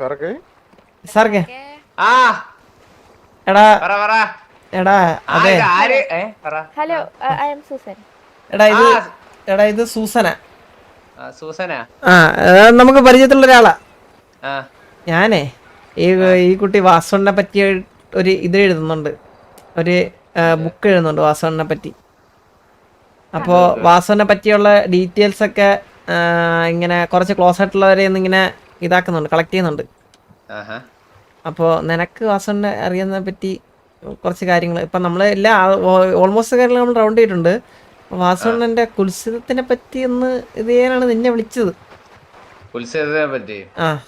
സാർക്കെ ആ. എടാ. പറ പറ. എടാ ആ, അതെ. ആര്? പറ. Hello I'm Susan. എടാ ഇത് എടാ ഇത് സൂസന. സൂസന? ആ നമുക്ക് പരിചയത്തിലുള്ള ഒരാളാ. ആ. ഞാനേ ഈ ഈ കുട്ടി വാസുണ്ണെ പറ്റി ഒരു ഇത് എഴുതുന്നുണ്ട്. ഒരു ബുക്ക് എഴുതുന്നുണ്ട് വാസുണ്ണെ പറ്റി. അപ്പോൾ വാസുണ്ണെ പറ്റിയുള്ള ഡീറ്റെയിൽസ് ഒക്കെ ഇങ്ങനെ കുറച്ച് ക്ലോസ് ആയിട്ടുള്ളവരെ ഇങ്ങനെ ഇതാക്കുന്നുണ്ട് കളക്ട് ചെയ്യുന്നുണ്ട്. ആഹാ. അപ്പോൾ നിനക്ക് വാസവണ്ണെ അറിയുന്നതിനെ പറ്റി കുറച്ച് കാര്യങ്ങൾ ഇപ്പം നമ്മൾ എല്ലാ ഓൾമോസ്റ്റ് കാര്യങ്ങൾ നമ്മൾ റൗണ്ട് ചെയ്തിട്ടുണ്ട്. വാസുണ്ണന്റെ കുൽസിതത്തിനെ പറ്റി ഒന്ന് ഇത് ചെയ്യാനാണ് നിന്നെ വിളിച്ചത്. കുൽസിതത്തെ പറ്റി? ആ.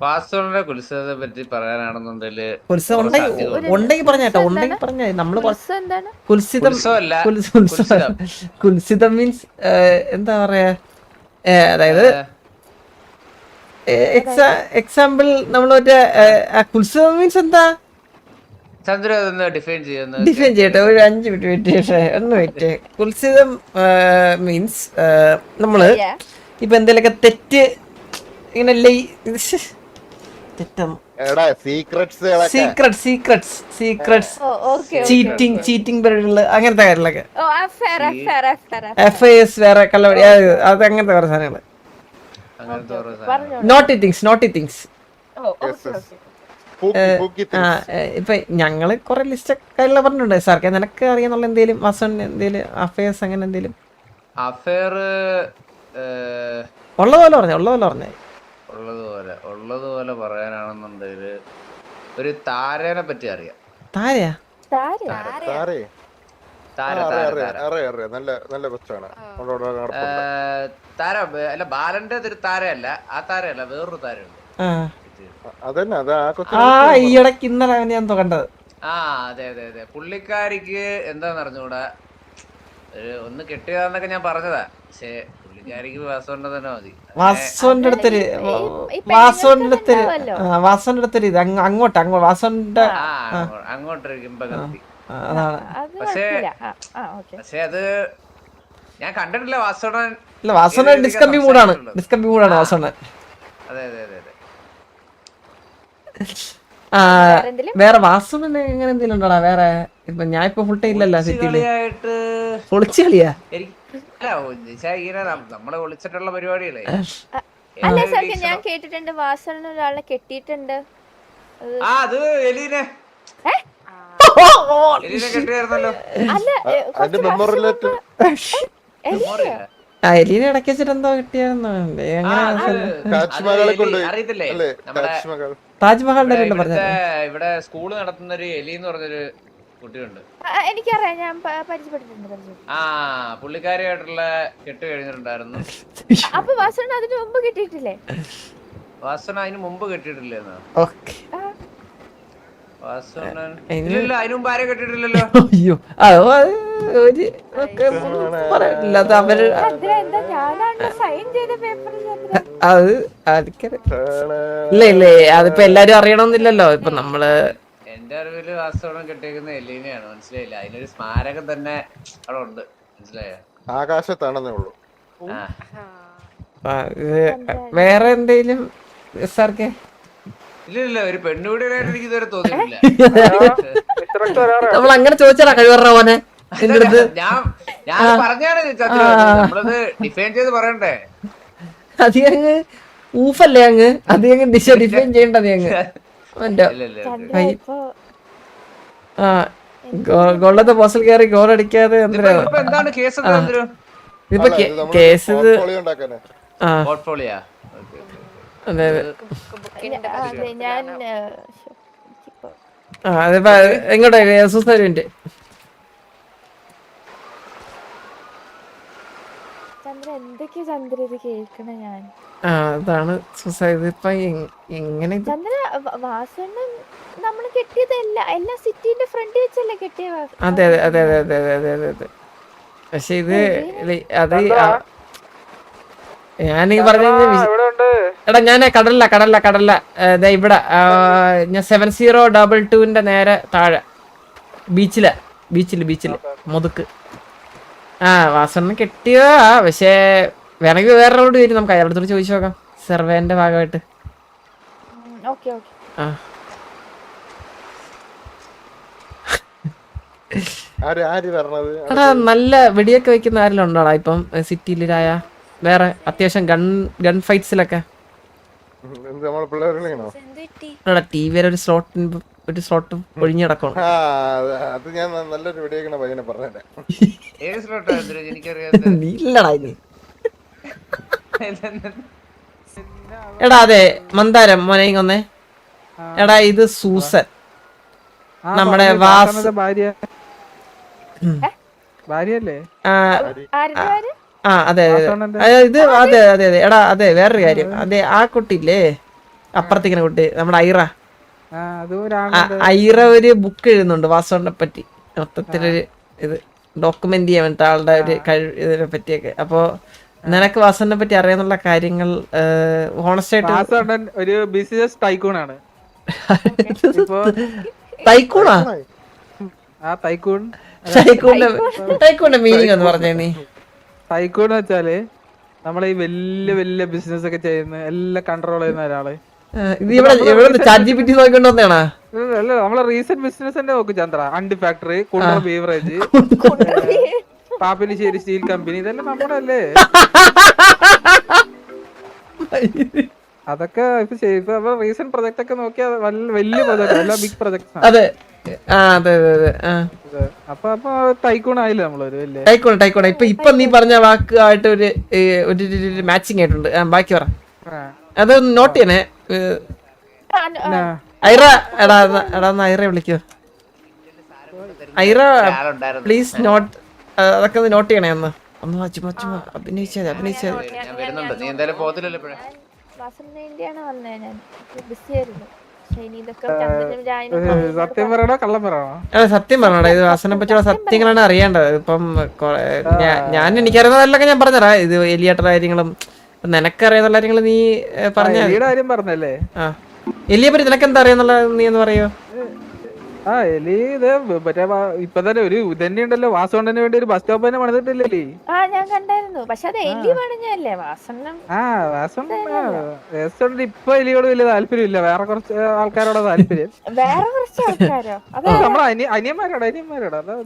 വാസ്തുവിന്റെ കുൽസിതത്തെ പറ്റി പറയാനാണെന്നുണ്ടെങ്കിൽ കുൽസിതം ഉണ്ടെങ്കിൽ ഉണ്ടെങ്കിൽ പറഞ്ഞേട്ടോ ഉണ്ടെങ്കിൽ പറഞ്ഞ നമ്മൾ കുൽസം എന്താണ്? കുൽസിതം കുൽസ- കുൽസ- കുൽസിതം. മീൻസ് എന്താ പറയാ? അതായത് എക്സാമ്പിൾ നമ്മൾ മറ്റേ ഏ, ആ കുൽസിതം മീൻസ് എന്താ? ചന്ദ്ര ഡിഫൈൻ ചെയ്യുന്നത് ഡിഫൈൻ ചെയ്യട്ടെ ഒരു അഞ്ച് മിനിറ്റ് വെയിറ്റ് ചെയ്യട്ടെ ഒന്ന് വെയിറ്റ്. കുൽസിതം മീൻസ് നമ്മൾ. ഇപ്പൊ എന്തെങ്കിലുമൊക്കെ തെറ്റ് ഇങ്ങനെ secrets secret secrets secrets oh okay cheating cheating പരിപാടികൾ അങ്ങനത്തെ കാര്യങ്ങളൊക്കെ. എഫ് ഐ എസ് വേറെ കള്ളവടി അത് അങ്ങനത്തെ കുറേ സാധനങ്ങൾ അങ്ങനത്തെ ഓരോ സാധനം. പറഞ്ഞോ നോട്ടി തിങ്സ് നോട്ടി തിങ്സ് ഇപ്പൊ ഞങ്ങൾ കൊറേ ലിസ്റ്റ് കാര്യങ്ങളെ പറഞ്ഞിട്ടുണ്ട്. സാർക്ക് നിനക്ക് അറിയാന്നുള്ള എന്തേലും വാസൻ എന്തേലും അഫയേഴ്സ് അങ്ങനെ എന്തേലും. അഫയർ ഉള്ള പോലെ പറഞ്ഞു ഉള്ള പോലെ പറഞ്ഞേ. ഉള്ളതുപോലെ ഉള്ളതുപോലെ പറയാനാണെന്നുണ്ടെങ്കിൽ ഒരു താരനെ പറ്റി അറിയാം. താരയാ? താര നല്ല നല്ല താര അല്ല ബാലന്റെ ഒരു താരയല്ല. ആ വേറൊരു താരമുണ്ട് അതന്നെ അത് ആ കൊച്ചു ആ ഈ ഇടയ്ക്ക് ഇന്നലെ ഞാൻ കണ്ടത്. ആ അതെ അതെ അതെ. പുള്ളിക്കാരിക്ക് എന്താ അറിഞ്ഞൂടാ ഒരു ഒന്ന് കെട്ടിയതാന്നൊക്കെ ഞാൻ പറഞ്ഞതാ. പക്ഷേ പുള്ളിക്കാരിക്ക് വാസോണ്ട തന്നെ മതി. വാസോന്റെ അടുത്തൊരു വാസോന്റെ അടുത്തൊരു. വാസോന്റെ അടുത്തൊരു ഇത് അങ്ങോട്ട് അങ്ങോട്ട് വാസോന്റെ അങ്ങോട്ടൊരു കിംബകത്തി അതാണ്. പക്ഷേ പക്ഷേ അത് ഞാൻ കണ്ടിട്ടില്ല വാസുണ്ണൻ ഇല്ല വാസുണ്ണൻ ഡിസ്കംബി മൂഡാണ് ഡിസ്കംബി മൂഡാണ് വാസുണ്ണൻ അതെ അതെ അതെ അതെ. വേറെ വാസുണ്ണൻ എങ്ങനെ എന്തെങ്കിലും ഉണ്ടോടാ? വേറെ ഇപ്പൊ ഞാൻ ഇപ്പൊ ഫുൾ ടൈം ഇല്ലല്ലോ സിറ്റിയിൽ പൊളിച്ചു കളിയാ? നമ്മൾ ഒളിച്ചിട്ടുള്ള പരിപാടികളെ. അല്ല സാർ ഞാൻ കേട്ടിട്ടുണ്ട് വാസുണ്ണൻ ഒരാളെ കെട്ടിയിട്ടുണ്ട്. ആ അത് എലീനെ. ഏഹ് എലീന ഇടയ്ക്ക് വെച്ചിട്ട് കിട്ടിയായിരുന്നു? താജ്മഹലിന്റെ ഇവിടെ സ്കൂൾ നടത്തുന്ന ഒരു എലി എന്ന് പറഞ്ഞൊരു കുട്ടിയുണ്ട്. എനിക്കറിയാം ഞാൻ പരിചയപ്പെട്ടിട്ടുണ്ട് ആ കെട്ട് കഴിഞ്ഞിട്ടുണ്ടായിരുന്നു. അപ്പൊ വാസന അതിന് മുമ്പ് കിട്ടിയിട്ടില്ലേ? വാസന അതിന് മുമ്പ് കിട്ടിയിട്ടില്ലേ ഓക്കെ. അതിപ്പോ എല്ലാരും അറിയണമെന്നില്ലല്ലോ ഇപ്പൊ നമ്മൾ എന്റെ അറിവിൽ വാസ്തവണം കിട്ടിയിരിക്കുന്ന എല്ലിനെയാണ് മനസ്സിലായില്ല? അതിനൊരു സ്മാരകം തന്നെ അവിടെ ഉണ്ട് മനസ്സിലായോ? ആകാശത്താണെന്നേ ഉള്ളു. വേറെ എന്തേലും സാർക്കേ? ഇല്ലില്ല ഒരു പെണ്ണുകൂടിയായിട്ട് എനിക്ക് ഇതുവരെ നമ്മൾ അങ്ങനെ ചോദിച്ചാടാ കഴിവറ പോനെ ഞാൻ ഞാൻ ഡിഫൈൻ പറയണ്ടേ? ഊഫല്ലേ അങ്ങ്? അതിയങ്ങ് അങ്ങ് ഡിഷ ഡിഫൈൻ ചെയ്യണ്ട നീ അങ്ങ് ഗോളത്തെ പോസൽ കയറി ഗോൾ അടിക്കാതെ എന്തിനാണ് കേസ് ഇതിപ്പോ കേസ് പോർട്ട്ഫോളിയോ അതെ അതെ. ഞാൻ ആ എങ്ങോട്ടാ? സുസ്ഥരുവിന്റെ എന്തൊക്കെയാ ഞാൻ? ആ അതാണ് എങ്ങനെ നമ്മൾ എല്ലാ അതെ അതെ അതെ അതെ അതെ അതെ അതെ പക്ഷെ ഇത് അത് ആ- ഞാനീ പറഞ്ഞ എടാ ഞാൻ കടലില കടലില കടലില. ദേ ഇവിടെ ഞാൻ സെവൻ സീറോ ഡബിൾ ടുവിന്റെ നേരെ താഴെ. ബീച്ചില ബീച്ചിൽ ബീച്ചിൽ മുതുക്ക്. ആ വാസണ്ണ കെട്ടിയോ പക്ഷേ വേണമെങ്കിൽ വേറെ റോഡ് വരും നമുക്ക്. അയാളുടെ അടുത്ത് ചോദിച്ചു നോക്കാം സർവേന്റെ ഭാഗമായിട്ട്. Okay okay. ആ. ആര് ആര് പറഞ്ഞത് എടാ നല്ല വെടിയൊക്കെ വെക്കുന്ന ആരെല്ലാം ഉണ്ടോടാ ഇപ്പം സിറ്റിയിലായ വേറെ അത്യാവശ്യം ഗൺ ഗൺ ഫൈറ്റ്സിലൊക്കെ ടി വിയിൽ ഒരു സ്ലോട്ട് ഒരു സ്ലോട്ട് ഒഴിഞ്ഞു കിടക്കണം. അത് ഞാൻ നല്ലൊരു വെടിയേക്കണ പയ്യനെ എടാ അതെ മന്ദാരം മോനെ എടാ ഇത് സൂസൻ. നമ്മുടെ വാസ്. ഭാര്യ. ഭാര്യയല്ലേ? ആ അതെ അതെ. ഇത് അതെ. അതെ അതെ എടാ അതെ വേറൊരു കാര്യം. അതെ ആ കുട്ടിയില്ലേ? അപ്പുറത്തേക്കിനെ കുട്ടി നമ്മുടെ ഐറ. ഐറ ഒരു ബുക്ക് എഴുതുന്നുണ്ട് വാസോണിനെ പറ്റി. മൊത്തത്തിലൊരു ഇത് ഡോക്യുമെന്റ് ചെയ്യാൻ വേണ്ടിട്ട് ആളുടെ ഒരു കഴിവ് ഇതിനെ പറ്റിയൊക്കെ. അപ്പോ നിനക്ക് വാസോണിനെ പറ്റി അറിയാന്നുള്ള കാര്യങ്ങൾ ഹോണസ്റ്റായിട്ട് ഒരു ബിസിനസ് ടൈക്കൂണാണ് ഇപ്പൊ തൈക്കൂണാ ആ? തൈക്കൂൺ ടൈക്കൂണിന്റെ ടൈക്കൂണിന്റെ മീനിങ് ഒന്ന് പറഞ്ഞേ നീ. ടൈക്കൂൺ വെച്ചാൽ നമ്മളെ ഈ വലിയ വലിയ ബിസിനസ് ഒക്കെ ചെയ്യുന്ന എല്ലാം കൺട്രോൾ ചെയ്യുന്ന ഒരാൾ. ആ, ഇത് ഇവിടെ ഇവിടെ ചാറ്റ് ജി പി ടി നോക്കിക്കൊണ്ട് വന്നേണാ അല്ല, അല്ല നമ്മളെ റീസെന്റ് ബിസിനസ് തന്നെ നോക്കും ചന്ദ്ര. അണ്ടി factory Kundara beverage Pappinissery steel company ഇതെല്ലാം നമ്മുടെ അല്ലേ അതൊക്കെ ഇപ്പൊ ഇപ്പൊ റീസെന്റ് പ്രൊജക്ട് ഒക്കെ നോക്കിയാൽ വലിയ പ്രൊജക്ട് എല്ലാം ബിഗ് പ്രൊജക്ട് അതെ. അപ്പൊ അപ്പൊ ടൈക്കൂൺ ആയില്ലേ നമ്മളൊരു വലിയ ടൈക്കോണ ടൈക്കോണ ഇപ്പൊ ഇപ്പൊ നീ പറഞ്ഞ വാക്കുമായിട്ട് ഒരു ഒരു മാച്ചിങ് ആയിട്ടുണ്ട് ബാക്കി പറ. അത് നോട്ട് ചെയ്യണേ. ഐറ എടാ എടാ ഐറ വിളിക്കോ ഐറ ആളുണ്ടായിരുന്നു പ്ലീസ് നോട്ട് അതൊക്കെ ഒന്ന് നോട്ട് ചെയ്യണേ ഒന്ന് ഒന്ന് ചുമ്മാ ചുമ്മാ അഭിനയിച്ചാൽ അഭിനയിച്ചാൽ ഞാൻ വരുന്നുണ്ട് നീ എന്തായാലും പോകത്തില്ലല്ലോ ഇപ്പോഴേ വാസന് ഇന്ത്യയാണ് വന്നേ ഞാൻ ബിസി സത്യം പറയണോ കള്ളം പറയണോ? എടാ സത്യം പറഞ്ഞോടാ ഇത് വാസനെ പറ്റിയുള്ള സത്യങ്ങളാണ് അറിയേണ്ടത്. ഇപ്പം ഞാൻ എനിക്കറിയുന്നതല്ലൊക്കെ ഞാൻ പറഞ്ഞതാ. ഇത് എലിയാട്ടുള്ള കാര്യങ്ങളും നിനക്കറിയാന്നുള്ള കാര്യങ്ങൾ നീ പറഞ്ഞ കാര്യം പറഞ്ഞല്ലേ? ആ. എലിയെ പറ്റി നിനക്ക് എന്താ അറിയാന്നുള്ള നീ എന്ന് പറയോ? ആ എലി ഇത് മറ്റേ ഇപ്പൊ തന്നെ ഒരു ഇതന്നെ ഉണ്ടല്ലോ വാസുണ്ടന് വേണ്ടി ഒരു ബസ് സ്റ്റോപ്പ് തന്നെ പണിതിട്ടില്ലേ എലി? ആ ഞാൻ കണ്ടായിരുന്നു. പക്ഷെ അത് എലി പണിഞ്ഞല്ലേ വാസണ്ണം ആ വാസോണ്ട് ഇപ്പൊ എലിയോട് വലിയ താല്പര്യം ഇല്ല വേറെ കുറച്ച് ആൾക്കാരോട് താല്പര്യം. വേറെ കുറച്ച് ആൾക്കാരോ? അത് നമ്മളെ അനിയ അനിയന്മാരോട് അനിയന്മാരോട്. അതാ.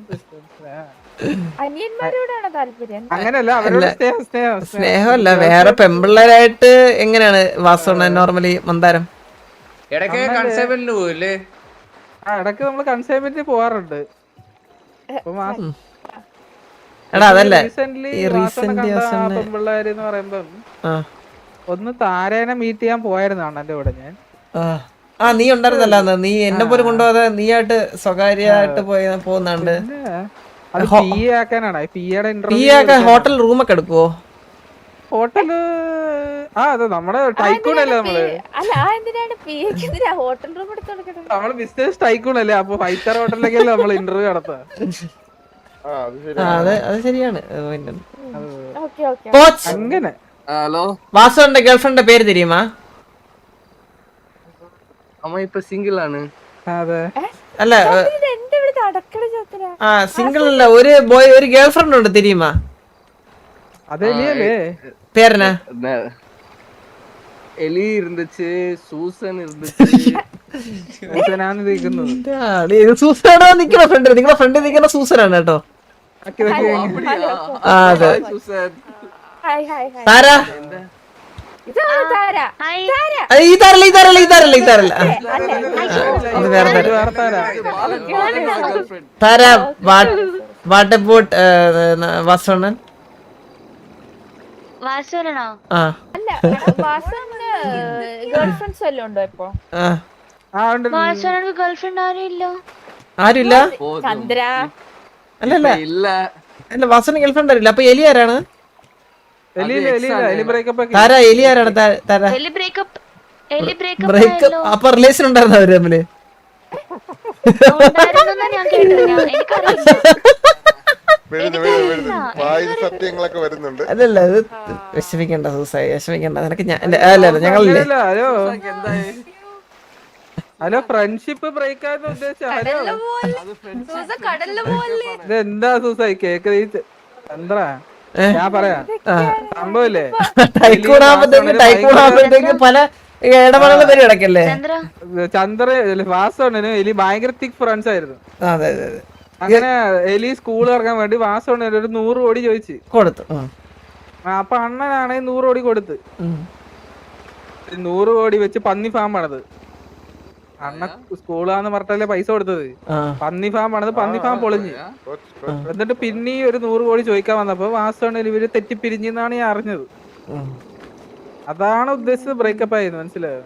അനിയന്മാരോടാണ് താല്പര്യം? അങ്ങനെയല്ല അവരോട് സ്നേഹം സ്നേഹം സ്നേഹം. സ്നേഹമല്ല വേറെ പെമ്പിള്ളേരായിട്ട് എങ്ങനെയാണ് വാസുണ്ണൻ നോർമലി മന്ദാരം? ഇടയ്ക്ക് കൺസേബിളിന് പോയില്ലേ? ആ ഇടയ്ക്ക് നമ്മൾ കൺസൈൻമെന്റ് പോവാറുണ്ട്. എടാ അതല്ല. പെൺപിള്ളേര് എന്ന് പറയുമ്പം ഒന്ന് താരേനെ മീറ്റ് ചെയ്യാൻ പോയായിരുന്നു അണ്ണന്റെ കൂടെ ഞാൻ? ആ. നീ ഉണ്ടായിരുന്നല്ല നീ എന്നെ പോലും കൊണ്ടുപോകാതെ നീ ആയിട്ട് സ്വകാര്യമായിട്ട് പോയി പോകുന്നുണ്ട്. ഹോട്ടൽ റൂമൊക്കെ എടുക്കുവോ? ഹോട്ടല് ആ അത് നമ്മുടെ ടൈക്കൂൺ അല്ലേ നമ്മള് അല്ല ആ എന്തിനാണ് പി എക്ക് എന്തിനാ ഹോട്ടൽ റൂം എടുത്ത് കൊടുക്കണത് നമ്മള് ബിസിനസ് ടൈക്കൂൺ അല്ലേ അപ്പൊ ഫൈവ് സ്റ്റാർ ഹോട്ടലിലേക്കല്ലേ നമ്മൾ ഇന്റർവ്യൂ നടത്തുക ആ അത് ശരി ആ അത് അത് ശരിയാണ് അത് പിന്നെ. ഓക്കെ ഓക്കെ കോച്ച് അങ്ങനെ ஹலோ വാസുവിന്റെ ഗേൾഫ്രണ്ടിന്റെ പേര് தெரியுமா அம்மா இப்ப சிங்கிள் ஆனு അതെ അല്ല ഏ, ഇത് എന്റെ ഇവിടുത്തെ അടക്കള ചത്തിര ആ സിംഗിൾ അല്ല ഒരു ബോയ് ഒരു ഗേൾഫ്രണ്ട് ഉണ്ട് தெரியுமா അതെ നീയല്ലേ പേരെന്നാ ந- എലി இருந்துச்சு സൂസൻ இருந்துச்சு ഞാൻ നിൽക്കുന്നത് ആ, നീ ഇത് സൂസനാണോ നിക്കണ ഫ്രണ്ട് നിങ്ങളെ ഫ്രണ്ട് നിൽക്കുന്ന സൂസനാണ് കേട്ടോ ബാക്കി ഇതൊക്കെ ആ അതെ Susan hi hi hi Tara ഇതാണ് താര താര ആ, ഈ താരല്ല ഈ താരല്ല ഈ താരല്ല ഈ താരല്ല ആ, അത് വേറെ താര വാർത്താരാ താര വാട്ട് അബൌട്ട് വാസവണ്ണൻ വാസുവിനാണോ? അല്ല വാസുവിന് ഗേൾഫ്രണ്ട്സ് വല്ലതും ഉണ്ടോ ഇപ്പൊ? വാസുവിനാണെങ്കിൽ ഗേൾഫ്രണ്ട് ആരും ഇല്ലോ ആരുമില്ല ചന്ദ്ര. അല്ലല്ല ഇല്ല അല്ല വാസുവിന് ഗേൾഫ്രണ്ട് ആരില്ല അപ്പൊ എലി ആരാണ്? താരാ എലി ആരാണ്? താരാ. ബ്രേക്കപ്പ് അപ്പൊ റിലേഷൻ ഉണ്ടായിരുന്നു അവർ തമ്മിൽ? സത്യങ്ങളൊക്കെ വരുന്നുണ്ട്. അതല്ല അത് വിഷമിക്കണ്ട സൂസായി വിഷമിക്കണ്ട. നിനക്ക് ഞാൻ അല്ല അല്ല ഞങ്ങളില്ലേ ഹലോ. ഹലോ ഫ്രണ്ട്ഷിപ്പ് ബ്രേക്ക് ആയെന്ന് ഉദ്ദേശം ഹലോ. ഇത് എന്താ സൂസായി കേക്ക് എന്താ? ഞാൻ പറയാ. സംഭവല്ലേ ടൈക്കൂൺ ആകുമ്പോഴത്തേക്ക് പല ഈ ഇടപാടുള്ള പേര് കിടക്കല്ലേ ചന്ദ്ര വാസോണ്ണനും എലി ഭയങ്കര തിക് ഫ്രണ്ട്സ് ആയിരുന്നു. ആ, അതെ അതെ അതെ. അങ്ങനെ എലി സ്കൂൾ ഇറങ്ങാൻ വേണ്ടി വാസം ഒരു നൂറ് കോടി ചോദിച്ചു. കൊടുത്തു. ആ, അപ്പൊ അണ്ണനാണെങ്കിൽ നൂറ് കോടി കൊടുത്ത്. നൂറ് കോടി വെച്ച് പന്നി ഫാം പണത് അണ്ണ സ്കൂളാന്ന് പറഞ്ഞല്ലേ പൈസ കൊടുത്തത്. പന്നി ഫാം പണത് പന്നി ഫാം പൊളിഞ്ഞ്. എന്നിട്ട് പിന്നെ ഒരു നൂറ് കോടി ചോദിക്കാൻ വന്നപ്പോ വാസോണ്ണൻ ഇവർ തെറ്റിപ്പിരിഞ്ഞെന്നാണ് ഞാൻ അറിഞ്ഞത്. അതാണ് ഉദ്ദേശിച്ചത് ബ്രേക്കപ്പ് ആയിരുന്നു മനസ്സിലായോ.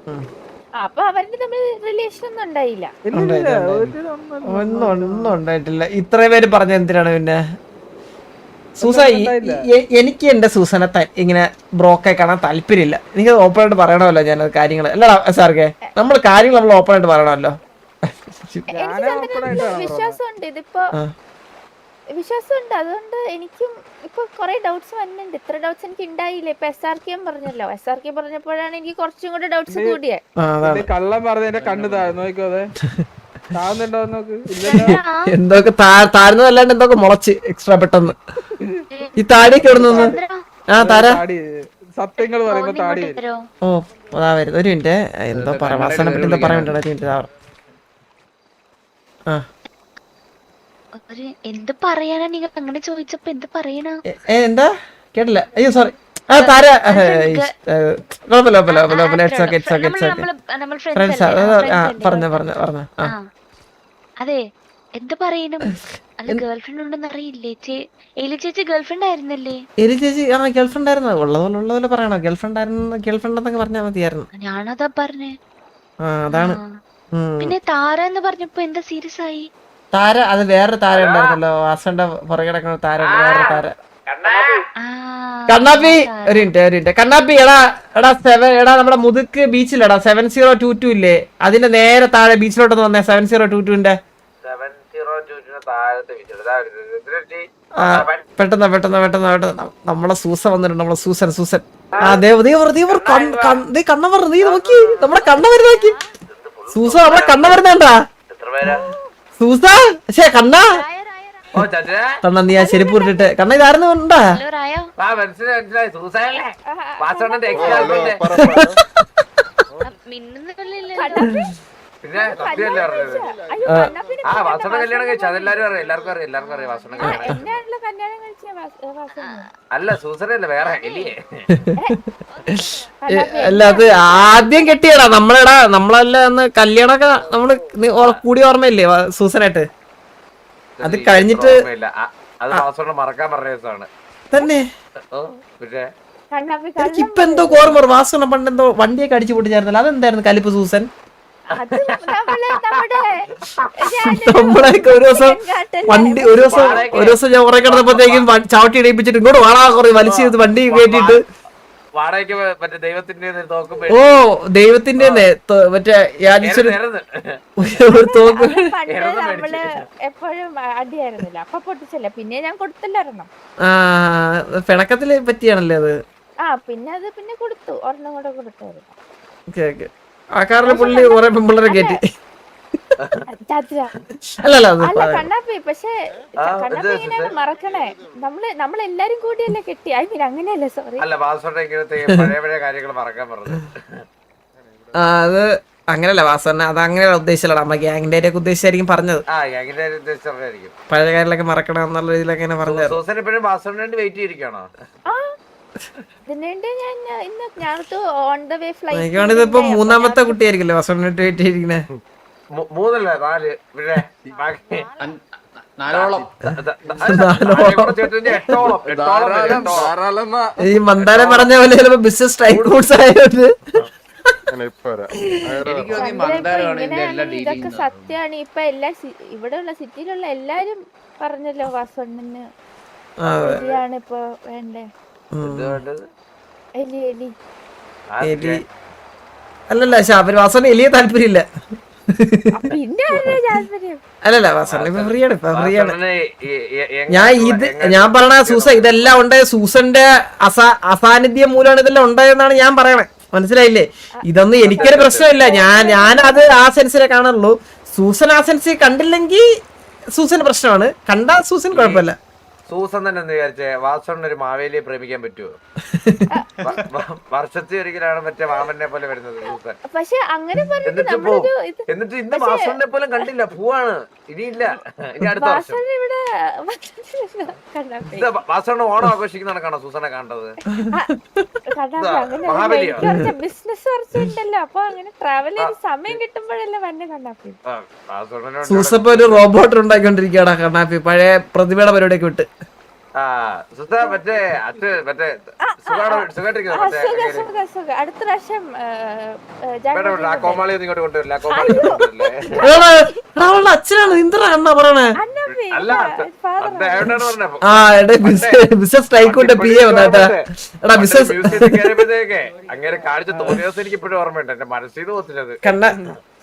അപ്പൊ അവരുടെ തമ്മിൽ റിലേഷൻ ഒന്നും ഉണ്ടായില്ല. ഒന്നും- ഒന്നും ഉണ്ടായിട്ടില്ല. ഇത്ര പേര് പറഞ്ഞ എന്തിനാണ് പിന്നെ? സൂസ എനിക്ക് എന്റെ സൂസനെ ഇങ്ങനെ ബ്രോക്കെ കാണാൻ താല്പര്യമില്ല. എനിക്ക് ഓപ്പൺ ആയിട്ട് പറയണമല്ലോ ഞാൻ കാര്യങ്ങൾ അല്ല സാർക്കെ നമ്മൾ കാര്യങ്ങൾ നമ്മൾ ഓപ്പൺ ആയിട്ട് പറയണമല്ലോ. വിശ്വാസമുണ്ട്. ഇതിപ്പോ. വിശ്വാസമുണ്ട്. അതുകൊണ്ട് എനിക്കും ഇപ്പൊ കുറെ ഡൗട്ട്സ് വന്നിട്ടുണ്ട്. ഇത്ര ഡൗട്ട്സ് എനിക്ക് ഉണ്ടായില്ല? ഇപ്പൊ എസ് ആർ കെ പറഞ്ഞല്ലോ. എസ് ആർ കെ പറഞ്ഞപ്പോഴാണ് എനിക്ക് കുറച്ചും കൂടെ ഡൗട്ട്സ് കൂടിയേ. കള്ളം പറഞ്ഞ എന്റെ കണ്ണ് താഴെ നോക്കോ അതെ. താഴ്ന്നുണ്ടോ നോക്ക്. ഇല്ലല്ലോ. എന്തൊക്കെ താ- താഴ്ന്നതല്ലാണ്ട് എന്തൊക്കെ മുളച്ച് എക്സ്ട്രാ പെട്ടെന്ന്. ഈ താടിയൊക്കെ എവിടെ ആ താര. സത്യങ്ങൾ പറയുമ്പോ താടി. ഓ അതാ വരുന്നത്. ഒരു മിനിറ്റ്. എന്തോ പറയാം വാസനെ പറ്റി എന്തോ പറയാൻ വേണ്ടി ഒരു മിനിറ്റ്. ആ. ഒരു എന്ത് പറയാനാ നിങ്ങൾ അങ്ങനെ ചോദിച്ചപ്പോ എന്ത് പറയണ? എന്താ? കേട്ടില്ല. അയ്യോ സോറി അതെ എന്ത് പറയണം? അല്ല ഗേൾഫ്രണ്ട് ഉണ്ടെന്ന് അറിയില്ലേ? എലി ചേച്ചി ഗേൾഫ്രണ്ട് ആയിരുന്നല്ലേ? എലി ചേച്ചി ആ ഗേൾഫ്രണ്ട് ആയിരുന്നു. ഉള്ളതുപോലെ ഉള്ളതുപോലെ പറയണോ? ഗേൾഫ്രണ്ട് ആയിരുന്നു ഗേൾഫ്രണ്ട് എന്നൊക്കെ പറഞ്ഞാൽ മതിയായിരുന്നു. ഞാനതാ പറഞ്ഞേ. അതാണ്. പിന്നെ താര എന്ന് പറഞ്ഞപ്പോ എന്താ സീരിയസ് ആയി? താര അത് വേറൊരു താര ഉണ്ടായിരുന്നല്ലോ. വാസന്റെ പുറകെ കിടക്കുന്ന താര വേറൊരു താര. കണ്ണാപ്പി. ഒരു മിനിറ്റ് ഒരു മിനിറ്റ്. കണ്ണാപ്പി എടാ എടാ സെവൻ എടാ നമ്മുടെ മുതുക്ക് ബീച്ചിലെടാ. സെവൻ സീറോ ടു ടു ഇല്ലേ? അതിന്റെ നേരെ താഴെ ബീച്ചിലോട്ട്. വന്നേ സെവൻ സീറോ ടു ടുന്റെ ആ പെട്ടെന്ന് പെട്ടെന്ന് പെട്ടെന്ന് പെട്ടെന്ന്. നമ്മളെ സൂസ വന്നിട്ടുണ്ട്. നമ്മളെ സൂസൻ സൂസൻ. ആ ദേവ ദേവർ കണ്ണവർ നീ നോക്കി. നമ്മുടെ കണ്ണവർ നോക്കി. സൂസ നമ്മളെ കണ്ണവർ വേണ്ടാ സൂസ? പക്ഷേ കണ്ണ. കണ്ണ നീ ആ ചെരുപ്പ് ഇട്ടിട്ട് കണ്ണ ഇതായിരുന്നു ഉണ്ടാ? മനസ്സിലായി പിന്നെ സത്യമല്ലേ പറഞ്ഞത്? ആ വാസവണ്ണ കല്യാണം കഴിച്ചു. അതെല്ലാരും അറിയാം എല്ലാവർക്കും അറിയാം എല്ലാവർക്കും അറിയാം വാസവണ്ണ ആ, കല്യാണം കഴിച്ചു. എന്നെയാണല്ലോ കല്യാണം കഴിച്ച വാസന അല്ല സൂസനല്ല വേറെ എലിയെ. ഏ, അല്ല അത് ആദ്യം കെട്ടിയടാ നമ്മളെടാ നമ്മളല്ല അന്ന് കല്യാണമൊക്കെ നമ്മൾ നി- ഓ- കൂടി ഓർമ്മയില്ലേ വ- സൂസനായിട്ട്? അത് കഴിഞ്ഞിട്ട് ഓർമ്മയില്ല. ആ, അത് വാസവണ്ണ മറക്കാൻ പറഞ്ഞ ദിവസമാണ്. തന്നെ? ഓ പിന്നെ? കണ്ണാപ്പി എനിക്ക് ഇപ്പൊ എന്തോ ഓർമ്മ വരും. വാസന പണ്ട് എന്തോ വണ്ടിയൊക്കെ അടിച്ചു പൊട്ടിച്ചായിരുന്നല്ലോ. അതെന്തായിരുന്നു കലിപ്പ് സൂസൻ? നമ്മളൊക്കെ ഒരു ദിവസം വണ്ടി ഒരു ദിവസം ഒരു ദിവസം ഞാൻ ഉറക്കി കിടന്നപ്പോഴത്തേക്കും ചവിട്ടി ഇടിപ്പിച്ചിട്ട് ഇങ്ങോട്ട് വാടാ കുറേ വലിച്ചു ചെയ്ത് വണ്ടി കയറ്റിയിട്ട്. വാടകയ്ക്ക് മറ്റേ ദൈവത്തിന്റെ ഒരു തോക്കും ഓ ദൈവത്തിന്റെ മറ്റേ യാചിച്ചൊരു ഒരു തോക്ക്. നമ്മൾ എപ്പോഴും അടിയായിരുന്നില്ല. അപ്പൊ പൊട്ടിച്ചല്ലേ? പിന്നെ ഞാൻ കൊടുത്തില്ലായിരുന്നു. ആ പിണക്കത്തിൽ പറ്റിയാണല്ലേ അത്? ആ പിന്നെ അത് പിന്നെ കൊടുത്തു. ഒരെണ്ണം കൂടെ കൊടുത്തായിരുന്നു. Okay okay. ആ കാറിൽ പുള്ളി കുറെ പെമ്പിള്ളേരെ കയറ്റി അല്ല കണ്ണാപ്പി പക്ഷെ ആ, കണ്ണാപ്പി ഇത് എങ്ങനെയാണ് മറക്കണേ? നമ്മൾ നമ്മളെല്ലാരും കൂടിയല്ലേ കെട്ടി. ഐ മീൻ അങ്ങനെയല്ലേ സോറി. അല്ല പഴയ പഴയ കാര്യങ്ങൾ മറക്കാൻ അത് അങ്ങനല്ല വാസന അത് അങ്ങനെയുള്ള ഉദ്ദേശിച്ചല്ല നമ്മ ഗ്യാങ്ങിന്റെ ഒക്കെ ഉദ്ദേശിച്ചായിരിക്കും പറഞ്ഞത്. ആ എങ്ങനെ ഉദ്ദേശിച്ചായിരിക്കും. പഴയ കാര്യങ്ങളൊക്കെ മറക്കണം എന്നുള്ള രീതിയിലൊക്കെ പറഞ്ഞത്. സൂസൻ ഇപ്പോഴും വാസവണ്ണ വേണ്ടി വെയിറ്റ് ചെയ്തിരിക്കണോ മൂന്നാമത്തെ കുട്ടിയായിരിക്കില്ലേ? വാസണിട്ട് വെയിറ്റ് ചെയ്തിരിക്കണേ മൂ- മൂന്നല്ല? നാല്. പിന്നെ ബാക്കി. നാലോളം. ത- ത- ത- നാല് കൂടെ ചേർത്ത് എട്ടോളം. എട്ടോളം വരും, ധാരാളം. എട്ടോളം. ധാരാളം. എന്നാ. ഈ മന്ദാരം പറഞ്ഞ പോലെ ചിലപ്പോ ബിസിനസ് സ്ട്രൈക്ക് ആയതുകൊണ്ട് ആയത് ഇതൊക്കെ സത്യമാണ് ഇപ്പൊ എല്ലാ ഇവിടെ ഉള്ള സിറ്റിയിലുള്ള എല്ലാരും പറഞ്ഞല്ലോ വാസണ്ണന് ഇപ്പൊ വേണ്ടേ? എലി എലി. എലി. അല്ലല്ല ശാപര് വാസന എലിയെ താല്പര്യമില്ല. അല്ലല്ല വാസന ഇപ്പൊ ഫ്രീ ആണ് ഇപ്പൊ ഫ്രീ ആണ് ഞാൻ ഇത് ഞാൻ പറയണ സൂസ ഇതെല്ലാം ഉണ്ടായ സൂസന്റെ അസാ അസാന്നിധ്യം മൂലമാണ് ഇതെല്ലാം ഉണ്ടായെന്നാണ് ഞാൻ പറയണേ. മനസ്സിലായില്ലേ? ഇതൊന്നും എനിക്കൊരു പ്രശ്നമില്ല. ഞാൻ ഞാൻ അത് ആ സെൻസിലെ കാണുള്ളൂ സൂസൻ ആ സെൻസിൽ കണ്ടില്ലെങ്കിൽ സൂസന് പ്രശ്നമാണ്. കണ്ട സൂസൻ കുഴപ്പമില്ല. സൂസൻ തന്നെ എന്ന് വിചാരിച്ചേ? വാസോണിന് ഒരു മാവേലിയെ പ്രേമിക്കാൻ പറ്റുമോ വർഷത്തിൽ ഒരിക്കലാണ് മറ്റേ മാമനെ പോലെ വരുന്നത് സൂസൻ. പക്ഷെ അങ്ങനെ പറഞ്ഞിട്ട് എന്നിട്ട് എന്നിട്ട് ഇന്ന് വാസോണിനെ പോലും കണ്ടില്ല. പൂവാണ്. ഇനിയില്ല. ഇനി അടുത്ത വർഷം. വാസോണ് ഓണം ആഘോഷിക്കുന്നതാണ് കാണാം സൂസനെ കണ്ടത് മഹാബലിയോ? ബിസിനസ് കുറച്ചുണ്ടല്ലോ അപ്പൊ അങ്ങനെ ട്രാവൽ ചെയ്ത് സമയം കിട്ടുമ്പോഴല്ലേ വന്നെ കണ്ണാപ്പി സൂസപ്പ ഒരു റോബോട്ട് ഉണ്ടാക്കിക്കൊണ്ടിരിക്കുകയാണ് കണ്ണാപ്പി. പഴയ പ്രതിഭയുടെ പരിപാടിയൊക്കെ വിട്ട്. അടുത്ത പ്രാവശ്യം അച്ഛനാണ്. ഇന്ദ്ര അണ്ണ പറയണേ? ബിസിനസ് ടൈക്കോട്ടെ പി എ വന്നാട്ടാ. എടാ ബിസിനസ് അങ്ങനെ കാണിച്ച തോന്നിയ ദിവസം എനിക്ക് ഇപ്പോഴും ഓർമ്മയുണ്ട്. എന്റെ മനസ്സിൽ തോന്നിച്ചത്. കണ്ണ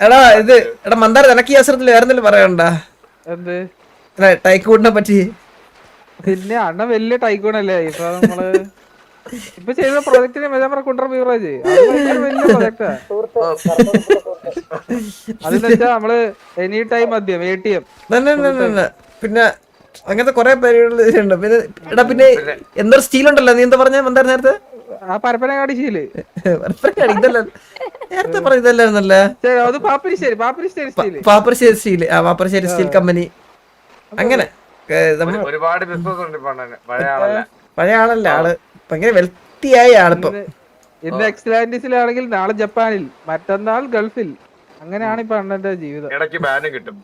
എടാ ഇത് എടാ മന്ദാര നിനക്ക് ഈ അവസരത്തിൽ വേറെന്തെങ്കിലും പറയണ്ട എന്ത്? ടൈക്കൂട്ടിനെ പറ്റി. പിന്നെ അണ്ണ വലിയ ടൈക്കോണല്ലേ ഇപ്പൊ നമ്മൾ ഇപ്പൊ ചെയ്ത പ്രൊജക്ടിന് മെജാമറ കുണ്ടർ ബീവറേജ്. വലിയ പ്രൊജക്റ്റാ അതെന്ന് വെച്ചാ നമ്മൾ എനി ടൈം മദ്യം എ ടി എം. പിന്നെ അങ്ങനത്തെ കൊറേ പരിപാടികളുണ്ട് പിന്നെ എടാ പിന്നെ എന്തൊരു സ്റ്റീൽ ഉണ്ടല്ലോ? നീ എന്താ പറഞ്ഞ? എന്താ നേരത്തെ? ആ പരപ്പനങ്ങാടി ശീൽ. പരപ്പനങ്ങാടി ഇതല്ല. നേരത്തെ പറഞ്ഞ ഇതല്ലായിരുന്നല്ലേ? അത് പാപ്പരിശ്ശേരി പാപ്പരിശ്ശേരി സ്റ്റീൽ. പാപ്പരശ്ശേരി സ്റ്റീൽ ആ പാപ്പരശ്ശേരി സ്റ്റീൽ കമ്പനി. അങ്ങനെ. ഒരുപാട് ബിസിനസ് ഉണ്ട്. പഴയ ആളല്ല. ആൾ ഭയങ്കര വെൽത്തിയായ ആളിപ്പം. ഇന്ന് എക്സ്ലാൻഡിസിലാണെങ്കിൽ നാളെ ജപ്പാനിൽ മറ്റന്നാൾ ഗൾഫിൽ. അങ്ങനെയാണ് ഇപ്പൊ അണ്ണന്റെ ജീവിതം. ഇടയ്ക്ക് ബാനും കിട്ടും.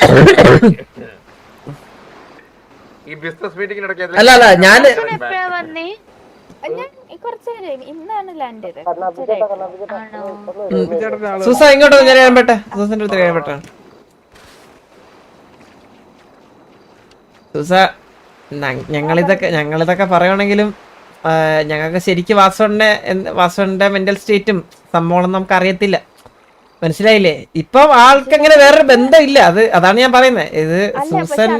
ഈ ബിസിനസ് മീറ്റിംഗിന് ഇടയ്ക്ക് ഏതെങ്കിലും അല്ല, അല്ല, ഞാൻ സൂസ ഇങ്ങോട്ട് ഞാൻ ഞാൻ പെട്ടെ സുസന്റെ അടുത്ത് കഴിയട്ടെ പെട്ടെ സുസ ഞങ്ങളിതൊക്കെ ഞങ്ങളിതൊക്കെ പറയുവാണെങ്കിലും ആ, ഞങ്ങൾക്ക് ശരിക്കും വാസുവിന്റെ വാസുവിന്റെ മെന്റൽ സ്റ്റേറ്റും സംഭവം നമുക്ക് അറിയത്തില്ല മനസ്സിലായില്ലേ? ഇപ്പൊ ആൾക്ക് അങ്ങനെ വേറൊരു ബന്ധമില്ല. അത് അതാണ് ഞാൻ പറയുന്നത് ഇത് സൂസൻ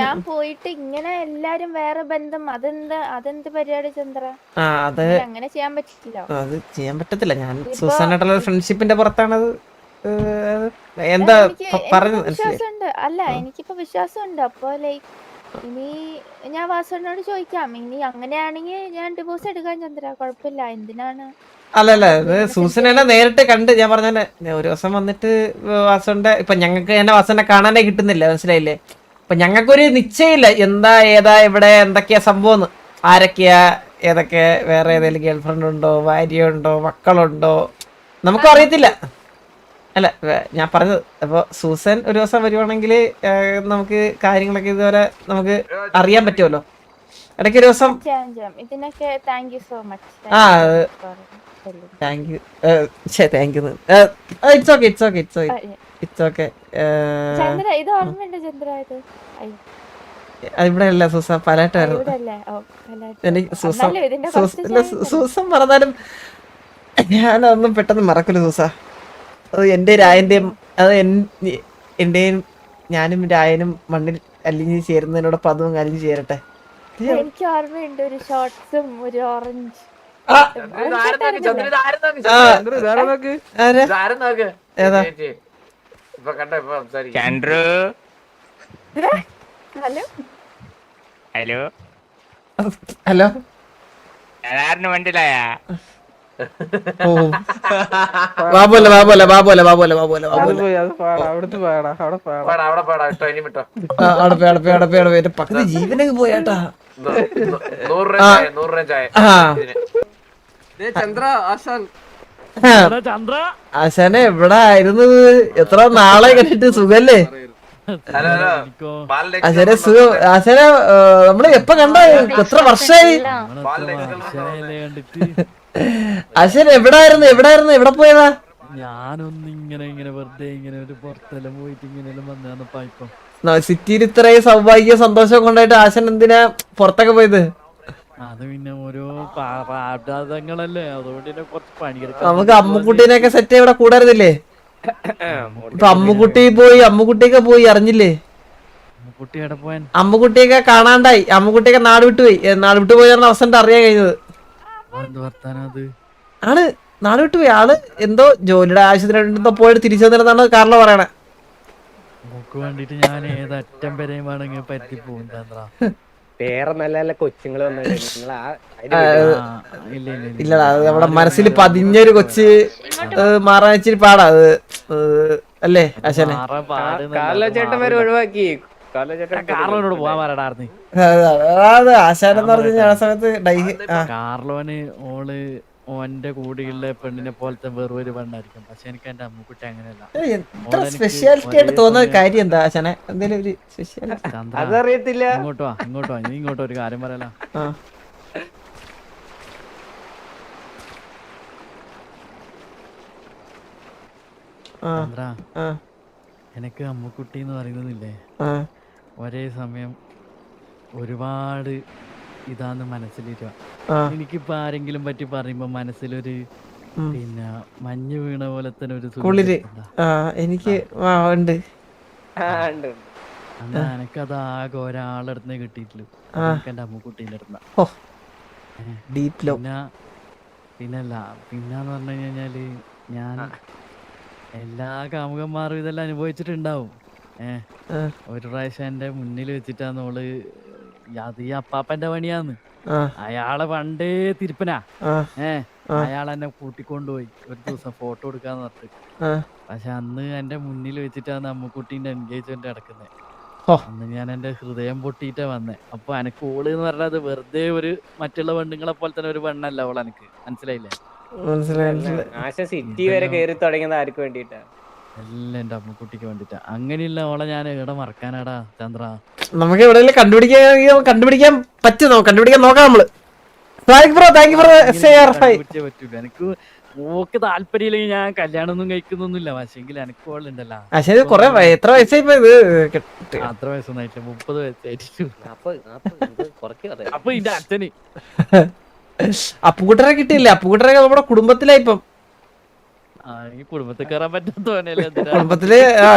ഞാൻ പോയിട്ട് ഇങ്ങനെ എല്ലാരും വേറെ ബന്ധം അതെന്ത് അതെന്ത് പരിപാടി ചന്ദ്ര? ആ അത് അങ്ങനെ ചെയ്യാൻ പറ്റില്ല അത് ചെയ്യാൻ പറ്റത്തില്ല. ഞാൻ സൂസനായിട്ടുള്ള ഫ്രണ്ട്ഷിപ്പിന്റെ പുറത്താണത്. അത് എന്താ പറഞ്ഞു അല്ല എനിക്കിപ്പോ വിശ്വാസമുണ്ട്. അപ്പൊ ലൈക് ഇനി ഞാൻ വാസനോട് ചോദിക്കാം. ഇനി അങ്ങനെയാണെങ്കിൽ ഞാൻ ഡിവോഴ്സ് എടുക്കാൻ ചന്ദ്ര. കുഴപ്പമില്ല. എന്തിനാണ് അല്ല അല്ല ഇത് സൂസനെ നേരിട്ട് കണ്ട് ഞാൻ പറഞ്ഞ ഒരു ദിവസം വന്നിട്ട് വാസന്റെ ഇപ്പൊ ഞങ്ങൾക്ക് എന്നെ വാസനെ കാണാനേ കിട്ടുന്നില്ല മനസ്സിലായില്ലേ? അപ്പൊ ഞങ്ങൾക്കൊരു നിശ്ചയമില്ല എന്താ ഏതാ ഇവിടെ എന്തൊക്കെയാ സംഭവം ആരൊക്കെയാ ഏതൊക്കെ വേറെ ഏതെങ്കിലും ഗേൾഫ്രണ്ട് ഉണ്ടോ ഭാര്യ ഉണ്ടോ മക്കളുണ്ടോ? നമുക്ക് അറിയത്തില്ല. അല്ല ഞാൻ പറഞ്ഞത് അപ്പൊ സൂസൻ ഒരു ദിവസം വരുവാണെങ്കിൽ നമുക്ക് കാര്യങ്ങളൊക്കെ ഇതുവരെ നമുക്ക് അറിയാൻ പറ്റുമല്ലോ. ഇടയ്ക്ക് ഒരു ദിവസം ആ thank you much thank you it's okay it's okay it's okay it's okay Chandra ഇത് ഓർമ്മയുണ്ട് ചന്ദ്ര ഇത്? ഇവിടെ അല്ല സൂസ പലട്ടായിരുന്നു. സൂസ പറഞ്ഞാലും ഞാനതൊന്നും പെട്ടെന്ന് മറക്കില്ല സൂസ. അത് എന്റെ രായന്റെയും അത് എൻ- എന്റെയും ഞാനും രായനും മണ്ണിൽ അലിഞ്ഞ് ചേരുന്നതിനോടൊപ്പം അതും അലിഞ്ഞ് ചേരട്ടെ. എനിക്ക് ഓർമ്മയുണ്ട് ഒരു ഷോർട്സും ഒരു orange. Chandru, hello. Hello. Hello. സാധാരണ മനസ്സിലായാ അവിടെ പോയി അവിടെ പോയി എന്റെ പകുതി ജീവനൊക്കെ പോയാട്ടാ നൂറ് രൂപ ചായ നൂറ് രൂപ ചന്ദ്ര ആശാനെ എവിടെ ആയിരുന്നു എത്ര നാളെ കണ്ടിട്ട് സുഖല്ലേ? ആശാനെ സുഖം. ആശാനെ നമ്മൾ എപ്പ കണ്ട? എത്ര വർഷമായി എവിടെ ആശാൻ എവിടെ ആയിരുന്നു എവിടെ പോയതാ? ഞാനൊന്ന് ഇങ്ങനെ ഇങ്ങനെ വെറുതെ ഇങ്ങനെ ഒരു പുറത്തെല്ലാം പോയിട്ട് ഇങ്ങനെ വന്നപ്പോ ഇപ്പൊ. സിറ്റിയിൽ ഇത്രയും സൗഭാഗ്യ സന്തോഷം കൊണ്ടായിട്ട് ആശൻ എന്തിനാ പുറത്തൊക്കെ പോയത്? അത് പിന്നെ ഓരോ പാഠാതങ്ങളല്ലേ? അതുകൊണ്ട് തന്നെ കുറച്ച് പണിയെടുക്കാൻ നമുക്ക് അമ്മുക്കുട്ടീനെയൊക്കെ സെറ്റ് ഇവിടെ കൂടരുന്നില്ലേ ഇപ്പൊ അമ്മുക്കുട്ടി പോയി അമ്മുക്കുട്ടിയൊക്കെ പോയി അറിഞ്ഞില്ലേ? അമ്മുക്കുട്ടിയൊക്കെ കാണാണ്ടായി. അമ്മുക്കുട്ടിയൊക്കെ നാട് വിട്ടു പോയി. നാട് വിട്ടു പോയി അവസാനം അറിയാൻ കഴിഞ്ഞത്. ആണ്. നാട് വിട്ടു പോയി. ആൾ എന്തോ ജോലിയുടെ ആവശ്യത്തിന് പോയിട്ട് തിരിച്ചു വന്നിരുന്നാണ് കാർലോ പറയണേ. വേണ്ടിട്ട് ഞാൻ ഏതറ്റം വരെയും വേണമെങ്കിൽ പറ്റി പോകും വേറെ നല്ല നല്ല കൊച്ചുങ്ങൾ ഇല്ലടാ അത് നമ്മുടെ മനസ്സിൽ പതിഞ്ഞൊരു കൊച്ച് മാറാൻ ഇച്ചിരി പാടാ അത് അല്ലേ അത് ചേട്ടൻ വരെ. ഒഴിവാക്കി. കാർലോനോട് പോവാൻ പറയടാർന്ന് എന്ന് പറഞ്ഞു ആ സമയത്ത് കാർലോന് ഓൾ ഓന്റെ കൂടെയുള്ള പെണ്ണിനെ പോലത്തെ വേറൊരു പെണ്ണായിരിക്കും. പക്ഷെ എനിക്ക് എന്റെ അമ്മുക്കുട്ടി അങ്ങനെയല്ല. എത്ര സ്പെഷ്യാലിറ്റി ആയിട്ട് തോന്നുന്ന കാര്യം എന്താ അച്ഛനെ? എന്തെങ്കിലും ഒരു സ്പെഷ്യാലിറ്റി അതറിയത്തില്ല. ഇങ്ങോട്ട് വാ ഇങ്ങോട്ട് വാ നീ ഇങ്ങോട്ടോ ഒരു കാര്യം പറയാലോ. ആ. ആ. എനിക്ക് അമ്മുക്കുട്ടി എന്ന് പറയുന്നതില്ലേ? ആ. ഒരേ സമയം ഒരുപാട് ഇതാന്ന് മനസ്സിലിരുക എനിക്കിപ്പോ ആരെങ്കിലും പറ്റി പറയുമ്പോ മനസ്സിലൊരു പിന്നെ മഞ്ഞു വീണ പോലെ തന്നെ ഒരു കുളിര്. എനിക്ക് ഉണ്ട്. എന്നാ എനക്കത് ആകെ ഒരാളടുത്ത് കിട്ടിയിട്ടുള്ളൂ എന്റെ അമ്മുക്കുട്ടീന്റെ അടുത്ത പിന്നെ പിന്നല്ല പിന്നെന്ന് പറഞ്ഞു കഴിഞ്ഞാൽ ഞാൻ എല്ലാ കാമുകന്മാരും ഇതെല്ലാം അനുഭവിച്ചിട്ടുണ്ടാവും. ഏഹ്. ഒരു പ്രാവശ്യം എന്റെ മുന്നിൽ വെച്ചിട്ടാന്ന് ഓൾ അത് ഈ അപ്പാപ്പന്റെ പണിയാന്ന്. അയാളെ പണ്ടേ തിരുപ്പനാ. ഏ. അയാൾ എന്നെ കൂട്ടിക്കൊണ്ടുപോയി. ഒരു ദിവസം ഫോട്ടോ എടുക്കാന്ന് പറഞ്ഞിട്ട്. പക്ഷെ അന്ന് എന്റെ മുന്നിൽ വെച്ചിട്ടാണ് അമ്മുക്കുട്ടീന്റെ എൻഗേജ്മെന്റ് നടക്കുന്നത്. അന്ന് ഞാൻ എന്റെ ഹൃദയം പൊട്ടിയിട്ടാ വന്നേ. അപ്പൊ എനക്ക് ഓൾ എന്ന് പറഞ്ഞത് വെറുതെ ഒരു മറ്റുള്ള പെണ്ണുങ്ങളെ പോലെ തന്നെ ഒരു പെണ്ണല്ല അവൾ എനിക്ക് മനസ്സിലായില്ലേ? മനസ്സിലായി മനസ്സിലായി. ആശ സിറ്റി വരെ കേറി തുടങ്ങിയത് ആർക്ക് വേണ്ടിട്ടാ എല്ലാം എന്റെ അമ്മക്കുട്ടിക്ക് വേണ്ടിട്ടാ അങ്ങനെയുള്ള ഓളെ ഞാൻ ഇവിടെ മറക്കാനാടാ ചന്ദ്ര. നമുക്ക് എവിടെയെങ്കിലും കണ്ടുപിടിക്കാൻ കണ്ടുപിടിക്കാൻ പറ്റും കണ്ടുപിടിക്കാൻ നോക്കാം നമ്മൾ. പറ്റൂല എനിക്ക് ഓക്ക് താല്പര്യമില്ലെങ്കിൽ ഞാൻ കല്യാണം ഒന്നും കഴിക്കുന്നൊന്നുമില്ല പക്ഷെങ്കിൽ എനിക്ക് ഓളുണ്ടല്ലോ ആ ശരി കൊറേ വയ- എത്ര വയസ്സായി ഇപ്പൊ ഇത്? കെട്ട്- അത്ര വയസ്സൊന്നായിട്ടില്ല. മുപ്പത് വയസ്സായിട്ട് അപ്പൊ അപ്പൊ ഇത് കുറയ്ക്ക് പറയാം. അപ്പൊ ഇന്റെ അച്ഛന്. അപ്പുകുട്ടനെ കിട്ടിയില്ല? അപ്പുകുട്ടനെ നമ്മുടെ കുടുംബത്തിലായി ഇപ്പം. ആ ഈ കുടുംബത്തിൽ കയറാൻ പറ്റാത്തവനല്ലേ എന്തിനാ? കുടുംബത്തിൽ ആ,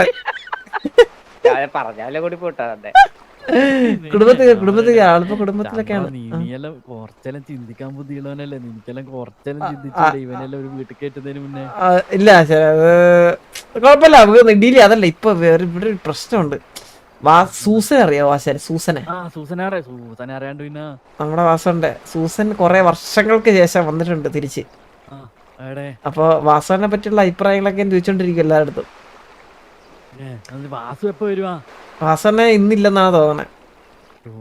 പറഞ്ഞാലേ കൂടി പോട്ടാ അതെ. കുടുംബത്തിൽ കുടുംബത്തിൽ ആളിപ്പോ കുടുംബത്തിലൊക്കെയാണ്. നീ നീയെല്ലാം കുറച്ചെല്ലാം ചിന്തിക്കാൻ ബുദ്ധിയുള്ളവനല്ലേ? നിനക്കെല്ലാം കുറച്ചെല്ലാം ചിന്തിച്ചില്ല ഇവനെല്ലാം ഒരു വീട്ടിൽ കയറ്റുന്നതിന് മുന്നേ. ആ, ഇല്ല ശരി, അത് കുഴപ്പമില്ല. നമുക്ക് ഡീൽ അതല്ല ഇപ്പൊ വേറെ ഇവിടെ ഒരു പ്രശ്നമുണ്ട്. വാ അറിയോ അറിയാവോ ആശാൻ സൂസനെ? ആ സൂസനാറെ സൂസനെ അറിയാണ്ട് പിന്നെ നമ്മുടെ വാസന്റെ സൂസൻ കുറെ വർഷങ്ങൾക്ക് ശേഷം വന്നിട്ടുണ്ട് തിരിച്ച്. ആ. അപ്പൊ വാസുവിനെ പറ്റിയുള്ള അഭിപ്രായങ്ങളൊക്കെ ചോദിച്ചോണ്ടിരിക്കും എല്ലായിടത്തും വാസു എപ്പോ വരുവാ വാസനെ ഇന്നില്ലെന്നാണ് തോന്നണേ ഓ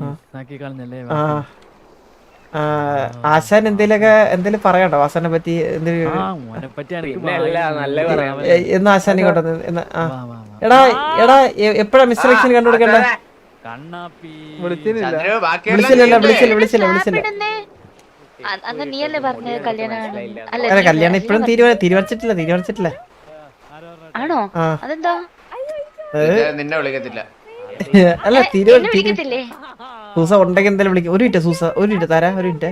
മിസ്സാക്കി കളഞ്ഞല്ലേ ആ ആ, ആശാൻ എന്തേലൊക്കെ എന്തേലും പറയണ്ടോ വാസനെ പറ്റി എന്ന് ആശാൻ ഇങ്ങോട്ട്. എടാ എടാ എപ്പോഴാ മിസ് സെലക്ഷൻ കണ്ടുപിടിക്കണ്ടേ കണ്ണാപ്പി വിളിച്ചില്ല? വിളിച്ചില്ല വിളിച്ചില്ല വിളിച്ചില്ല അന്ന് നീയല്ലേ പറഞ്ഞത് കല്യാണം അല്ല കല്യാണം ഇപ്പഴും തീരുമാനിച്ചിട്ടില്ല തീരുമാനിച്ചിട്ടില്ല ആണോ? അതെന്താ? നിന്നെ വിളിക്കത്തില്ല. അല്ല എന്നെ തീരുമാനം വിളിക്കത്തില്ലേ? സൂസ ഉണ്ടെങ്കിൽ എന്തായാലും വിളിക്കും. ഒരു മിനിറ്റ് സൂസ. ഒരു മിനിറ്റ് തരാ ഒരു മിനിറ്റ്.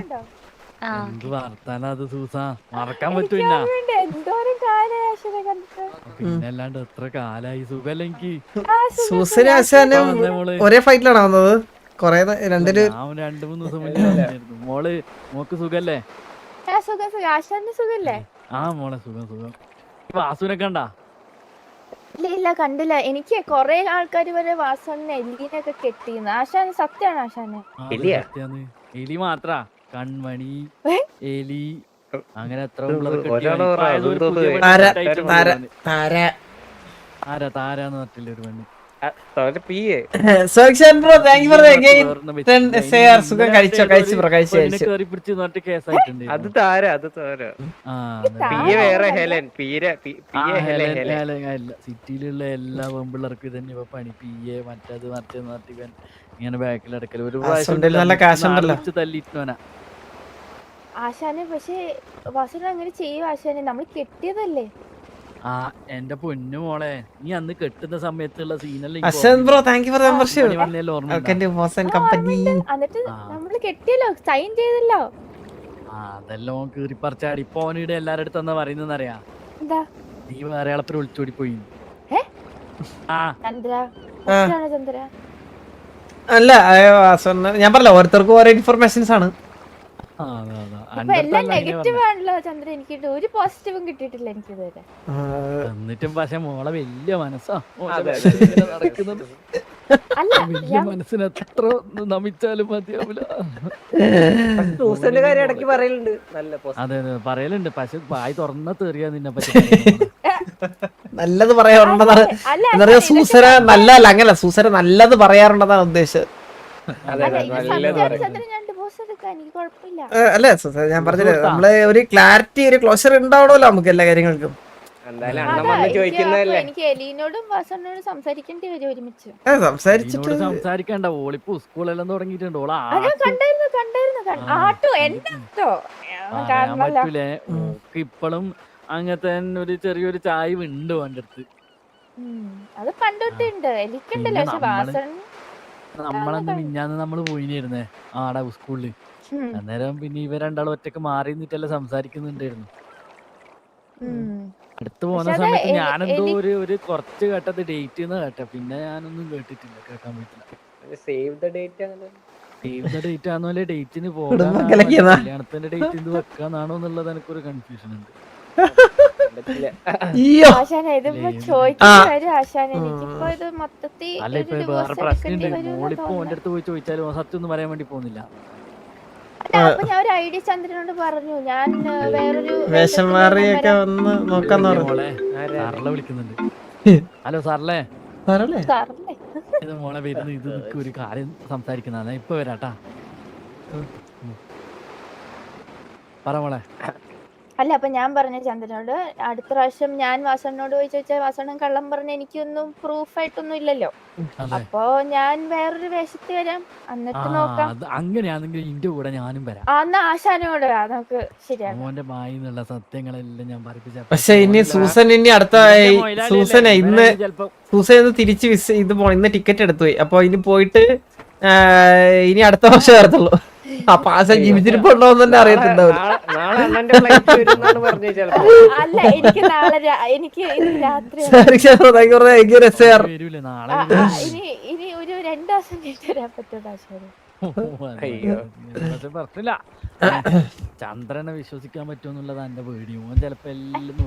ആ. എന്ത് വർത്താനം അത് സൂസ? മറക്കാൻ എത്ര കാലായി. സൂസനും ഒരേ ഫൈറ്റിലാണോ വന്നത് കൊറേ രണ്ടൊരു രണ്ടു മൂന്ന് ദിവസം മുന്നേ മോൾ മോക്ക് സുഖല്ലേ? ആ സുഖം സുഖം. ആശാന്റെ സുഖല്ലേ? ആ മോളെ സുഖം സുഖം. ഈ വാസുവിനെ കണ്ടാ? ഇല്ല ഇല്ല കണ്ടില്ല. എനിക്ക് കൊറേ ആൾക്കാർ വരെ വാസണ്ണ എല്ലിനൊക്കെ കെട്ടിന്ന്. ആശാൻ സത്യാണ് ആശാന്. എലി മാത്രാ. കൺമണി എലി അങ്ങനെ എത്ര താര താര താര. ആരാ? താരാന്ന് പറഞ്ഞില്ല ഒരു പെണ്ണ്. പിയെ സുഖം കഴിച്ചോ? കഴിച്ചു ബ്രോ അത് താര അത് താര. ആ പിയെ വേറെ ഹെലൻ പീര പിയെ സിറ്റിയിലുള്ള എല്ലാ പെമ്പിള്ളർക്കും ഇതന്നെ ഇപ്പൊ പണി. പി എ മറ്റത് മറ്റേത് മറ്റേ ഇങ്ങനെ ബാക്കിൽ അടക്കൽ ഒരു പ്രാവശ്യം നല്ല കാശുണ്ടല്ലോ. തല്ലിട്ടവനാ ആശാന് പക്ഷെ അങ്ങനെ ചെയ്യും ആശാനെ. നമ്മൾ കെട്ടിയതല്ലേ? ആ എന്റെ പൊന്നു മോളെ നീ അന്ന് കെട്ടുന്ന സമയത്തുള്ള സീനല്ലേ Ashwanth bro thank you for membership ഓർമ്മ അൽക്കന്റെ മോസൻ കമ്പനി എന്നിട്ട് നമ്മൾ കെട്ടിയല്ലോ സൈൻ ചെയ്തല്ലോ. ആ അതെല്ലാം ഓൻ കീറി പറിച്ചാടി ഇപ്പൊ ഓനിടെ എല്ലാരുടെ അടുത്ത് എന്താ പറയുന്നറിയാ അറിയാ നീ വേറെ ആളത്തിൽ ഒളിച്ചോടി പോയി അല്ല ഞാൻ പറഞ്ഞ ഓരോരുത്തർക്കും ഓരോ ഇൻഫർമേഷൻസ് ആണ്. ആ, അതാ, അതാ. ഇപ്പൊ അന്റെ എല്ലാം അടുത്തല്ല ഇങ്ങനെ നെഗറ്റീവ് പറഞ്ഞെ. ആണല്ലോ ചന്ദ്രൻ. എനിക്ക് ഒരു പോസിറ്റീവും കിട്ടിയിട്ടില്ല എനിക്ക് ഇതുവരെ എന്നിട്ടും പക്ഷെ മോളെ വലിയ മനസ്സാ. മോളെ അതെ, മനസ്സിൽ ഇങ്ങനെ നടക്കുന്നത്. അല്ല വലിയ ഞാൻ മനസ്സിന് എത്ര നമിച്ചാലും മതിയാവില്ല. കാര്യം ഇടയ്ക്ക് പറയലുണ്ട്. നല്ല അതെ അതെ. പറയലുണ്ട്. പക്ഷെ വായി തുറന്ന തെറിയാ നിന്നെ പറ്റി പറയുന്നത്. നല്ലത് പറയാറുണ്ടെന്നാണ്. അല്ല എന്താ അല്ല, സൂസര നല്ലതല്ല അങ്ങനല്ല സൂസര നല്ലത് പറയാറുണ്ടെന്നാണ് ഉദ്ദേശിച്ചത് അതെ അല്ല അതെ ഇത് നല്ലത് സത്യം പറയും ചന്ദ്രൻ ഞാൻ അല്ല? ഞാൻ പറഞ്ഞില്ലേ. നമ്മൾ ഒരു ക്ലാരിറ്റി ഒരു ക്ലോഷർ ഉണ്ടാവണമല്ലോ നമുക്ക് എല്ലാ കാര്യങ്ങൾക്കും. എന്തായാലും അണ്ണൻ വന്ന് ചോദിക്കുന്നതല്ലേ? എനിക്ക് എലീനോടും വാസണ്ണോടും സംസാരിക്കേണ്ടി ഒരുമിച്ച്. ഏ, സംസാരിച്ചിട്ട് സംസാരിക്കണ്ട. ഓളിപ്പോ സ്കൂളെല്ലാം തുടങ്ങിയിട്ടുണ്ട്. ഓള പറ്റൂലേ. ഇപ്പളും അങ്ങനത്തെ ഒരു ചെറിയൊരു ചായ ഉണ്ട് ഓന്റെ അടുത്ത് അത് പണ്ടൊട്ടേ ഉണ്ട്. എനിക്കുണ്ടല്ലോ പക്ഷെ നമ്മളന്ന് മിഞ്ഞാന്ന് നമ്മൾ പോയിനായിരുന്നേ ആടാ സ്കൂളിൽ. അന്നേരം പിന്നെ ഇവ രണ്ടാളും ഒറ്റയ്ക്ക് മാറി നിന്നിട്ടല്ല സംസാരിക്കുന്നുണ്ടായിരുന്നു. അടുത്ത് പോകുന്ന സമയത്ത് ഞാനെന്തോ ഒരു ഒരു കുറച്ച് കേട്ടത് ഡേറ്റ് എന്ന് കേട്ടെ പിന്നെ ഞാനൊന്നും കേട്ടിട്ടില്ല കേൾക്കാൻ പറ്റില്ല. സേവ് ദ ഡേറ്റ് ആണ് സേവ് ഡേറ്റ് ആണോ അല്ലെ ഡേറ്റിന് പോകാൻ പോകാനാണോ കല്യാണത്തിന്റെ ഡേറ്റ് വെക്കാന്നാണോ എന്നുള്ളത് എനിക്കൊരു കൺഫ്യൂഷൻ ഉണ്ട്. പറ്റില്ല അയ്യോ. ആശാന ഇതിപ്പോ ഇല്ലേ. ചോദിക്കേണ്ടി വരും ആശാന എനിക്കിപ്പോ ഇത് മൊത്തത്തിൽ അല്ല ഒരു ഇപ്പൊ വേറെ divorce പ്രശ്നമുണ്ട് എടുക്കേണ്ടി മോളിപ്പോ ഓന്റെ തോന്നുന്നെ. അടുത്ത് പോയി ചോദിച്ചാലും ഓൻ സത്യം ഒന്നും പറയാൻ വേണ്ടി പോകുന്നില്ല. അല്ല, അപ്പൊ ഞാൻ ഒരു ഐഡിയ ചന്ദ്രനോട് പറഞ്ഞു. ഞാൻ ഏ, വേറൊരു വേഷം മാറിയൊക്കെ വന്ന് നോക്കാന്ന് പറഞ്ഞു. മോളെ? സാറിലെ വിളിക്കുന്നുണ്ട്. ഹലോ സാറിലെ സാറല്ലേ? സാറല്ലേ? ഇത് മോളെ വരുന്ന ഇത് നിക്ക് ഒരു കാര്യം സംസാരിക്കുന്നതാണ്. ഇപ്പൊ വരാട്ടാ. ഉം. പറ മോളെ. അല്ല അപ്പൊ ഞാൻ പറഞ്ഞ ചന്ദ്രനോട് അടുത്ത പ്രാവശ്യം ഞാൻ വാസണ്ണോട് പോയി ചോദിച്ചാൽ വാസണ്ണൻ കള്ളം പറഞ്ഞ എനിക്കൊന്നും പ്രൂഫ് ആയിട്ടൊന്നും ഇല്ലല്ലോ. അപ്പൊ ഞാൻ വേറൊരു വേഷത്തിൽ വരാം. എന്നിട്ട് നോക്കാം. അങ്ങനെയാണെങ്കിൽ എന്റെ കൂടെ ഞാനും വരാം. അന്ന് ആശാനോട് വരാം നമുക്ക് ശരിയാണ് മോന്റെ സത്യങ്ങളെല്ലാം ഞാൻ പറയിപ്പിച്ച പക്ഷെ ഇനി സൂസൻ ഇനി അടുത്ത സൂസൻ ഇന്ന് സൂസൻ ഇന്ന് തിരിച്ച് വിസ് ഇത് പോണം ഇന്ന് ടിക്കറ്റ് എടുത്തു പോയി അപ്പൊ ഇനി പോയിട്ട് ഇനി അടുത്ത വർഷം വരത്തുള്ളൂ. അപ്പൊ ആശ ജീവിച്ചിരിപ്പുണ്ടോ തന്നെ അറിയത്തില്ല അല്ല എനിക്ക് നാളെ എനിക്ക് രാത്രി. ഇനി ഇനി ഒരു രണ്ടു ദിവസം വരാൻ ചന്ദ്രനെ വിശ്വസിക്കാൻ പറ്റുമെന്നുള്ളത് എന്റെ പേടി. ഓൻ ചിലപ്പോ എല്ലാം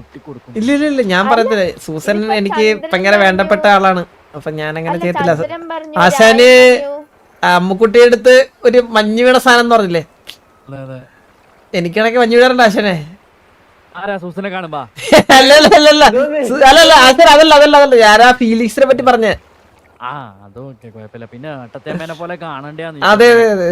ഇല്ല ഇല്ല ഇല്ല ഞാൻ പറയത്തില്ല. സൂസൻ എനിക്ക് ഭയങ്കര വേണ്ടപ്പെട്ട ആളാണ്. അപ്പൊ ഞാൻ അങ്ങനെ ചെയ്തില്ല ചെയ്യത്തില്ല ആശാന് അമ്മുക്കുട്ടിയുടെ അടുത്ത് ഒരു മഞ്ഞു വീണ സാധനം എന്ന് പറഞ്ഞില്ലേ? എനിക്കാണെങ്കിൽ മഞ്ഞ് വീഴാറുണ്ട് ആശാനെ അല്ലല്ല ആശാൻ അതല്ല അതല്ല ഫീലിക്സിനെ പറ്റി പറഞ്ഞേ. ആ അതും ഓക്കെ കുഴപ്പമില്ല. പിന്നെ പോലെ അതെ അതെ അതെ.